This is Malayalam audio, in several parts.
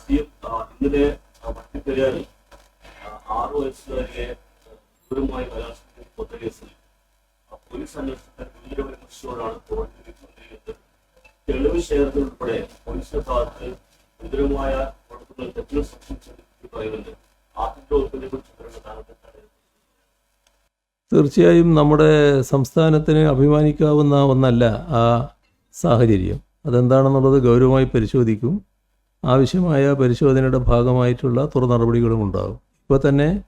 ആ, ഇന്നലെ വട്ടിപ്പെരിയാറിൽ ആറു വയസ്സുകാരിയെ ഗുരുമായി ബലാത്സംഗം കൊന്ന കേസിൽ പോലീസ് അന്വേഷണത്തിന് ഗുരുതര വിമർശനത്തോടാണ് കോടതി വിധിക്കൊണ്ടിരിക്കുന്നത്. തെളിവ് ശേഖരത്തിൽ ഉൾപ്പെടെ പോലീസിന്റെ ഭാഗത്ത് ഗുരുതരമായ കുഴപ്പങ്ങൾ തെറ്റുകൾ സൃഷ്ടിച്ചു പറയുന്നുണ്ട് തീർച്ചയായും നമ്മുടെ സംസ്ഥാനത്തിന് അഭിമാനിക്കാവുന്ന ഒന്നല്ല ആ സാഹചര്യം. അതെന്താണെന്നുള്ളത് ഗൗരവമായി പരിശോധിക്കും. ആവശ്യമായ പരിശോധനയുടെ ഭാഗമായിട്ടുള്ള തുറ നടപടികളും ഉണ്ടാകും. ഇപ്പോൾ തന്നെ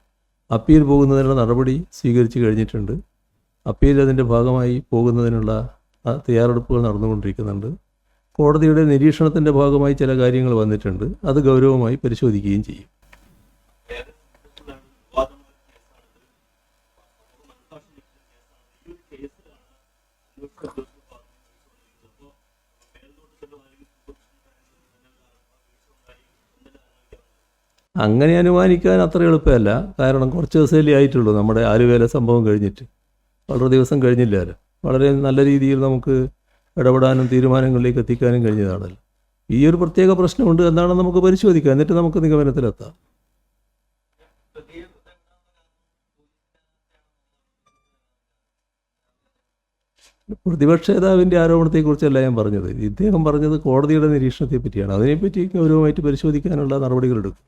അപ്പീൽ പോകുന്നതിനുള്ള നടപടി സ്വീകരിച്ചു കഴിഞ്ഞിട്ടുണ്ട്. അപ്പീൽ അതിന്റെ ഭാഗമായി പോകുന്നതിനുള്ള തയ്യാറെടുപ്പുകൾ നടന്നുകൊണ്ടിരിക്കുന്നുണ്ട്. കോടതിയുടെ നിരീക്ഷണത്തിന്റെ ഭാഗമായി ചില കാര്യങ്ങൾ വന്നിട്ടുണ്ട്. അത് ഗൗരവമായി പരിശോധിക്കുകയും ചെയ്യും. അങ്ങനെ അനുമാനിക്കാൻ അത്ര എളുപ്പമല്ല. കാരണം കുറച്ച് ദിവസമല്ലേ ആയിട്ടുള്ളൂ നമ്മുടെ ആലുവേല സംഭവം കഴിഞ്ഞിട്ട്. വളരെ ദിവസം കഴിഞ്ഞില്ലല്ലോ വളരെ നല്ല രീതിയിൽ നമുക്ക് ഇടപെടാനും തീരുമാനങ്ങളിലേക്ക് എത്തിക്കാനും കഴിഞ്ഞതാണല്ലോ. ഈ ഒരു പ്രത്യേക പ്രശ്നമുണ്ട് എന്താണെന്ന് നമുക്ക് പരിശോധിക്കാം. എന്നിട്ട് നമുക്ക് നിഗമനത്തിലെത്താം. പ്രതിപക്ഷ നേതാവിന്റെ ആരോപണത്തെക്കുറിച്ചല്ല ഞാൻ പറഞ്ഞത്. ഇദ്ദേഹം പറഞ്ഞത് കോടതിയുടെ നിരീക്ഷണത്തെ പറ്റിയാണ് അതിനെപ്പറ്റി ഗൗരവമായിട്ട് പരിശോധിക്കാനുള്ള നടപടികളെടുക്കും